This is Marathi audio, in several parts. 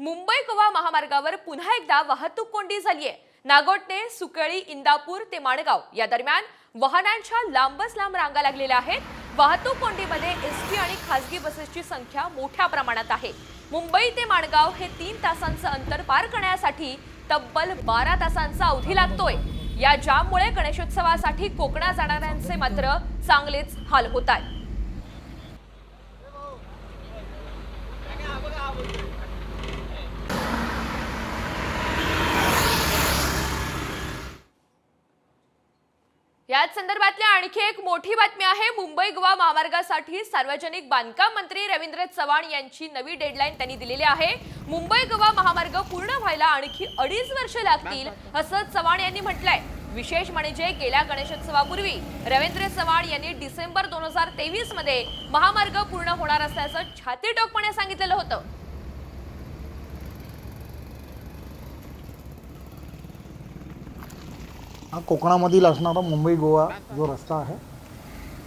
मुंबई गोवा महामार्गावर पुन्हा एकदा वाहतूक कोंडी झाली आहे. नागोटणे सुकळी इंदापूर ते माणगाव या दरम्यान वाहनांच्या लांबच लांब रांगा लागलेल्या आहेत. वाहतूक कोंडीमध्ये एसटी आणि खासगी बसेसची संख्या मोठ्या प्रमाणात आहे. मुंबई ते माणगाव हे तीन तासांचं अंतर पार करण्यासाठी तब्बल बारा तासांचा अवधी लागतोय. या जाममुळे गणेशोत्सवासाठी कोकणात जाणाऱ्यांचे मात्र चांगलेच हाल होत आहेत. याच संदर्भातल्या आणखी एक मोठी बातमी आहे. मुंबई गोवा महामार्गासाठी सार्वजनिक बांधकाम मंत्री रवींद्र चव्हाण यांची नवी डेडलाईन त्यांनी दिलेली आहे. मुंबई गोवा महामार्ग पूर्ण व्हायला आणखी अडीच वर्ष लागतील असं चव्हाण यांनी म्हटलंय. विशेष म्हणजे गेल्या गणेशोत्सवापूर्वी रवींद्र चव्हाण यांनी डिसेंबर दोन हजार तेवीसमध्ये महामार्ग पूर्ण होणार असल्याचं छातीटोकपणे सांगितलेलं होतं. हा कोकणामधील असणारा मुंबई गोवा जो रस्ता आहे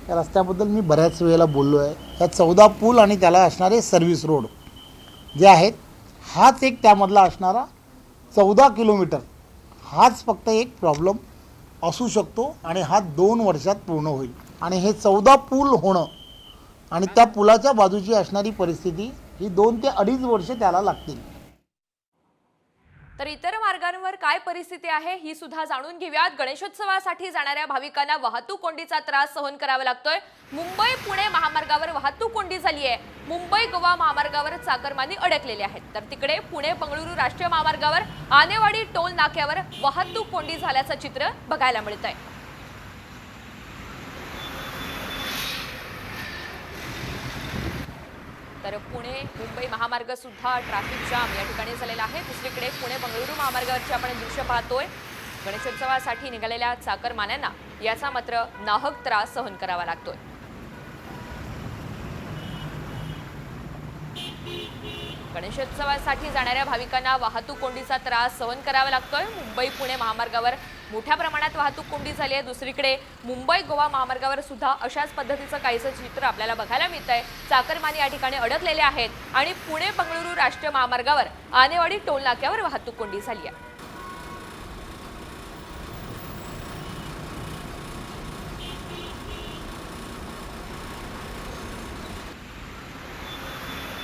त्या रस्त्याबद्दल मी बऱ्याच वेळेला बोललो आहे. ह्या चौदा पूल आणि त्याला असणारे सर्व्हिस रोड जे आहेत हाच एक त्यामधला असणारा चौदा किलोमीटर. हाच फक्त एक प्रॉब्लेम असू शकतो आणि हा दोन वर्षात पूर्ण होईल. आणि हे चौदा पूल होणं आणि त्या पुलाच्या बाजूची असणारी परिस्थिती ही दोन ते अडीच वर्ष त्याला लागतील. तर इतर मार्गांवर काय परिस्थिती आहे ही सुद्धा जाणून घेऊयात. गणेशोत्सवासाठी जाणाऱ्या भाविकांना वाहतूक कोंडीचा त्रास सहन करावा लागतोय. मुंबई पुणे महामार्गावर वाहतूक कोंडी झाली आहे मुंबई गोवा महामार्गावर चाकरमानी अडकलेले आहेत. तर तिकडे पुणे बंगळुरू राष्ट्रीय महामार्गावर आनेवाडी टोल नाक्यावर वाहतूक कोंडी झाल्याचं चित्र बघायला मिळत आहे तर पुणे मुंबई महामार्ग सुद्धा ट्रॅफिक जाम या ठिकाणी झालेला आहे. दुसरीकडे पुणे बंगळुरू महामार्गावरची आपण दृश्य पाहतोय. गणेशोत्सवासाठी निघालेल्या चाकरमान्यांना याचा मात्र नाहक त्रास सहन करावा लागतोय. गणेशोत्सवासाठी जाणाऱ्या भाविकांना वाहतूक कोंडीचा त्रास सहन करावा लागतोय. मुंबई पुणे महामार्गावर मोठ्या प्रमाणात वाहतूक कोंडी झाली आहे. दुसरीकडे मुंबई गोवा महामार्गावर सुद्धा अशाच पद्धतीचं काहीसं चित्र आपल्याला बघायला मिळत आहे चाकरमानी या ठिकाणी अडकलेले आहेत आणि पुणे बंगळुरू राष्ट्रीय महामार्गावर आनेवाडी टोल नाक्यावर वाहतूक कोंडी झाली आहे.